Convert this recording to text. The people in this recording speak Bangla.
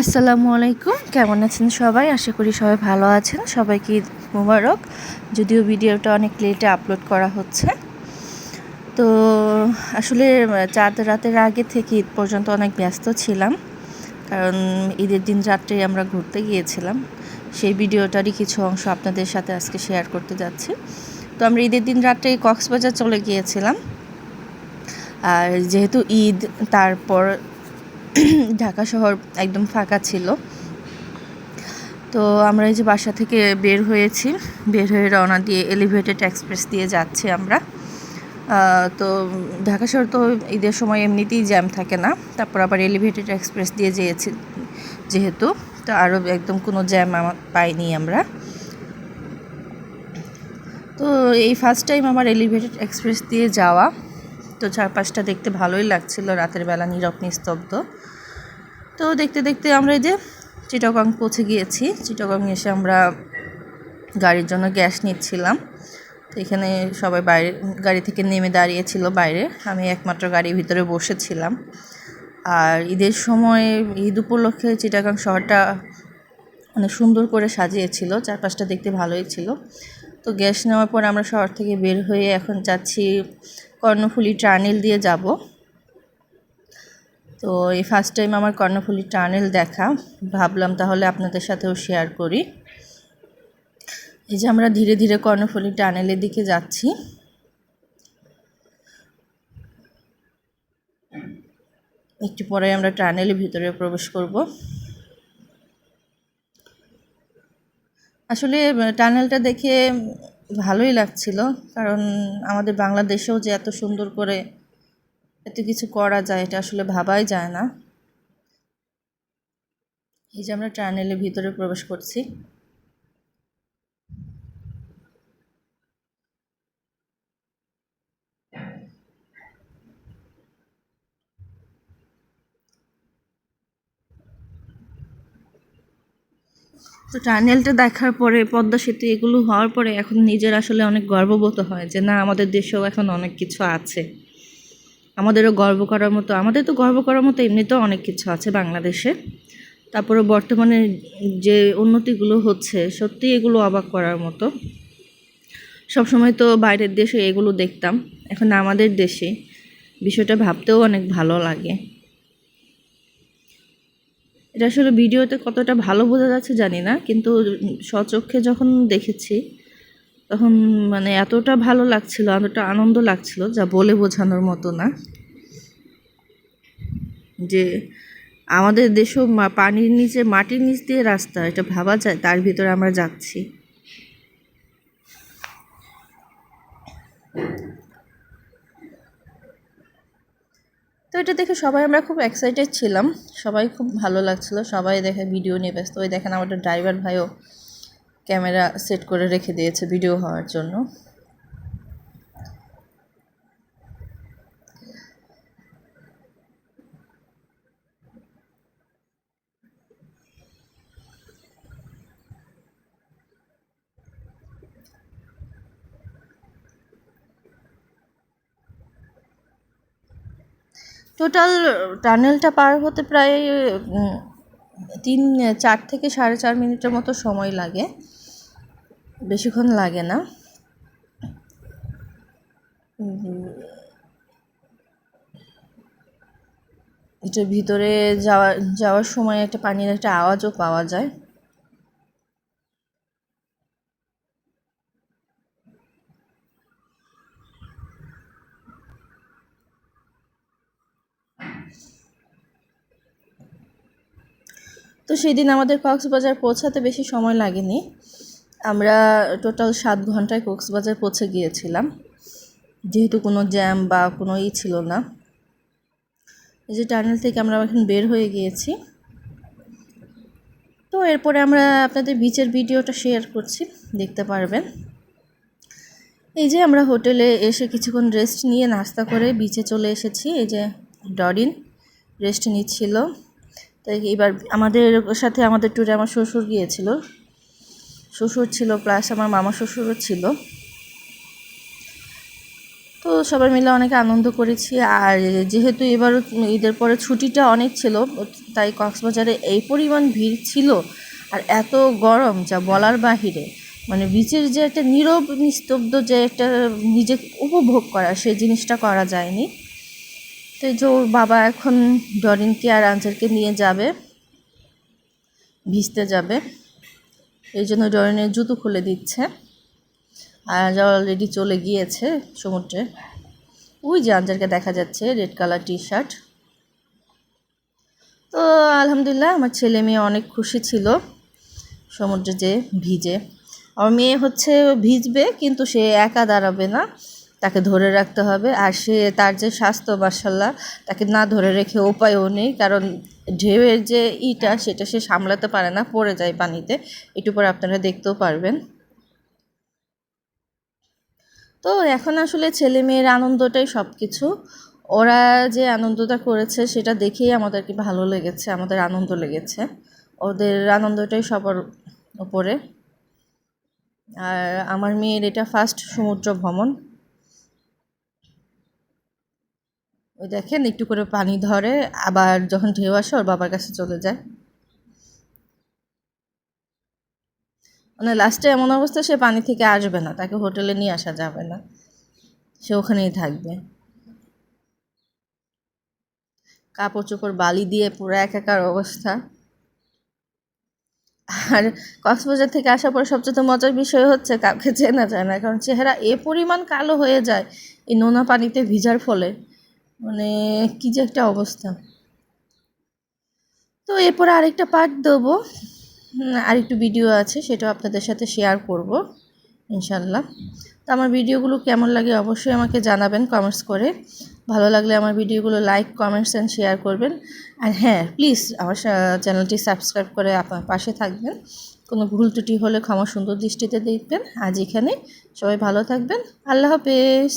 আসসালামু আলাইকুম। কেমন আছেন সবাই? আশা করি সবাই ভালো আছেন। সবাইকে ঈদ মুবারক। যদিও ভিডিওটা অনেক লেটে আপলোড করা হচ্ছে। তো আসলে চাঁদ রাতের আগে থেকে ঈদ পর্যন্ত অনেক ব্যস্ত ছিলাম। কারণ ঈদের দিন রাত্রে আমরা ঘুরতে গিয়েছিলাম। সেই ভিডিওটারই কিছু অংশ আপনাদের সাথে আজকে শেয়ার করতে যাচ্ছি। তো আমরা ঈদের দিন রাত্রে কক্সবাজার চলে গিয়েছিলাম। আর যেহেতু ঈদ, তারপর ঢাকা শহর একদম ফাঁকা ছিল। তো আমরা এই যে বাসা থেকে বের হয়েছি, বের হয়ে রওনা দিয়ে এলিভেটেড এক্সপ্রেস দিয়ে যাচ্ছি আমরা। তো ঢাকা শহর তো ঈদের সময় এমনিতেই জ্যাম থাকে না, তারপর আবার এলিভেটেড এক্সপ্রেস দিয়ে যেয়েছি যেহেতু, তো আরও একদম কোনো জ্যাম পাইনি আমরা। তো এই ফার্স্ট টাইম আমার এলিভেটেড এক্সপ্রেস দিয়ে যাওয়া। তো চারপাশটা দেখতে ভালোই লাগছিল, রাতের বেলা নীরব নিস্তব্ধ। তো দেখতে দেখতে আমরা এই যে চিটাগং পৌঁছে গিয়েছি। চিটাগং এসে আমরা গাড়ির জন্য গ্যাস নিচ্ছিলাম। তো এখানে সবাই বাইরে, গাড়ি থেকে নেমে দাঁড়িয়েছিল বাইরে। আমি একমাত্র গাড়ির ভিতরে বসেছিলাম। আর ঈদের সময়, ঈদ উপলক্ষে চিটাগাং শহরটা অনেক সুন্দর করে সাজিয়েছিল, চারপাশটা দেখতে ভালোই ছিল। তো গ্যাস নেওয়ার পর আমরা শহর থেকে বের হয়ে এখন যাচ্ছি কর্ণফুলি টার্নেল দিয়ে যাব। তো এই ফার্স্ট টাইম আমার কর্ণফুলি টার্নেল দেখা, ভাবলাম তাহলে আপনাদের সাথেও শেয়ার করি। এই যে আমরা ধীরে ধীরে কর্ণফুলি টানেলের দিকে যাচ্ছি। একটু পরে আমরা টানেলের ভিতরে প্রবেশ করব। আসলে টানেলটা দেখে ভালোই লাগছিল, কারণ আমাদের বাংলাদেশেও যে এত সুন্দর করে এত কিছু করা যায়, এটা আসলে ভাবাই যায় না। এই যে আমরা টানেলের ভিতরে প্রবেশ করছি। তো টানেলটা দেখার পরে, পদ্মা সেতু এগুলো হওয়ার পরে এখন নিজের আসলে অনেক গর্ববোধ হয় যে, না, আমাদের দেশেও এখন অনেক কিছু আছে। আমাদেরও গর্ব করার মতো, আমাদের তো গর্ব করার মতো এমনিতেও অনেক কিছু আছে বাংলাদেশে। তারপরে বর্তমানে যে উন্নতিগুলো হচ্ছে, সত্যি এগুলো অবাক করার মতো। সবসময় তো বাইরের দেশে এগুলো দেখতাম। এখন আমাদের দেশে বিষয়টা ভাবতেও অনেক ভালো লাগে। এটা আসলে ভিডিওতে কতটা ভালো বোঝা যাচ্ছে জানি না, কিন্তু স্বচক্ষে যখন দেখেছি, তখন মানে এতটা ভালো লাগছিল, এতটা আনন্দ লাগছিল যা বলে বোঝানোর মতো না। যে আমাদের দেশও পানির নিচে, মাটির নিচ দিয়ে রাস্তা, এটা ভাবা যায়, তার ভিতরে আমরা যাচ্ছি। এটা দেখে সবাই আমরা খুব এক্সাইটেড ছিলাম। সবাই খুব ভালো লাগছিল। সবাই দেখে ভিডিও নিয়ে ব্যস্ত। ওই দেখেন আমাদের ড্রাইভার ভাইও ক্যামেরা সেট করে রেখে দিয়েছে ভিডিও হওয়ার জন্য। টোটাল টানেলটা পার হতে প্রায় তিন চার থেকে সাড়ে চার মিনিটের মতো সময় লাগে বেশিক্ষণ লাগে না এটার ভিতরে যাওয়া যাওয়ার সময় একটা পানির একটা আওয়াজও পাওয়া যায় তো সেই দিন আমাদের কক্সবাজার পৌঁছাতে বেশি সময় লাগেনি। আমরা টোটাল সাত ঘন্টায় কক্সবাজার পৌঁছে গিয়েছিলাম। যেহেতু কোনো জ্যাম বা কোনো ই ছিল না। এই যে টানেল থেকে আমরা এখন বের হয়ে গিয়েছি। তো এরপরে আমরা আপনাদের বিচের ভিডিওটা শেয়ার করছি, দেখতে পারবেন। এই যে আমরা হোটেলে এসে কিছুক্ষণ রেস্ট নিয়ে নাস্তা করে বিচে চলে এসেছি। এই যে ডরিন রেস্ট নিচ্ছিল। তাই এবার আমাদের সাথে আমাদের ট্যুরে আমার শ্বশুর গিয়েছিল। শ্বশুর ছিল প্লাস আমার মামা শ্বশুরও ছিল। তো সবাই মিলে অনেক আনন্দ করেছি। আর যেহেতু এবারও ঈদের পরে ছুটিটা অনেক ছিল, তাই কক্সবাজারে এই পরিমাণ ভিড় ছিল। আর এত গরম, যা বলার বাহিরে। মানে বিচের যে একটা নীরব, নিস্তব্ধ যে একটা নিজে উপভোগ করা, সেই জিনিসটা করা যায়নি। তো এই যে ওর বাবা এখন ডরিনকে আর আনসারকে নিয়ে যাবে, ভিজতে যাবে। এই জন্য ডরিনের জুতো খুলে দিচ্ছে। আর অলরেডি চলে গিয়েছে সমুদ্রে, ওই যে আনজারকে দেখা যাচ্ছে রেড কালার টি শার্ট তো আলহামদুলিল্লাহ আমার ছেলে মেয়ে অনেক খুশি ছিল সমুদ্রে যে ভিজে। আমার মেয়ে হচ্ছে ভিজবে, কিন্তু সে একা দাঁড়াবে না। তাকে ধরে রাখতে হবে। আর সে তার যে স্বাস্থ্য মার্শাল্লাহ তাকে না ধরে রেখে উপায়ও নেই। কারণ ঢেউয়ের যে ইটা, সেটা সে সামলাতে পারে না, পড়ে যায় পানিতে। একটু পরে আপনারা দেখতেও পারবেন। তো এখন আসলে ছেলে মেয়ের আনন্দটাই সব কিছু ওরা যে আনন্দটা করেছে, সেটা দেখেই আমাদেরকে ভালো লেগেছে, আমাদের আনন্দ লেগেছে। ওদের আনন্দটাই সবার উপরে। আর আমার মেয়ের এটা ফার্স্ট সমুদ্র ভ্রমণ। ওই দেখেন, একটু করে পানি ধরে আবার যখন ঢেউ আসে ওর বাবার কাছে চলে যায়। মানে লাস্টে এমন অবস্থা, সে পানি থেকে আসবে না, তাকে হোটেলে নিয়ে আসা যাবে না। সে ওখানেই থাকবে। কাপড় চোপড়, বালি দিয়ে পুরো একাকার অবস্থা। আর কক্সবাজার থেকে আসার পর সবচেয়ে মজার বিষয় হচ্ছে, কাউকে চেনা যায় না, কারণ চেহারা এ পরিমাণ কালো হয়ে যায় এই নোনা পানিতে ভিজার ফলে। মানে কি যে একটা অবস্থা। তো এরপরে আরেকটা পার্ট দেবো। আরেকটু ভিডিও আছে, সেটাও আপনাদের সাথে শেয়ার করব ইনশাল্লাহ তো আমার ভিডিওগুলো কেমন লাগে অবশ্যই আমাকে জানাবেন কমেন্টস করে। ভালো লাগলে আমার ভিডিওগুলো লাইক কমেন্টস অ্যান্ড শেয়ার করবেন। আর হ্যাঁ প্লিজ আমার চ্যানেলটি সাবস্ক্রাইব করে আপনার পাশে থাকবেন। কোনো ভুল ত্রুটি হলে ক্ষমা সুন্দর দৃষ্টিতে দেখবেন। আজ এখানে সবাই ভালো থাকবেন। আল্লাহ হাফেজ।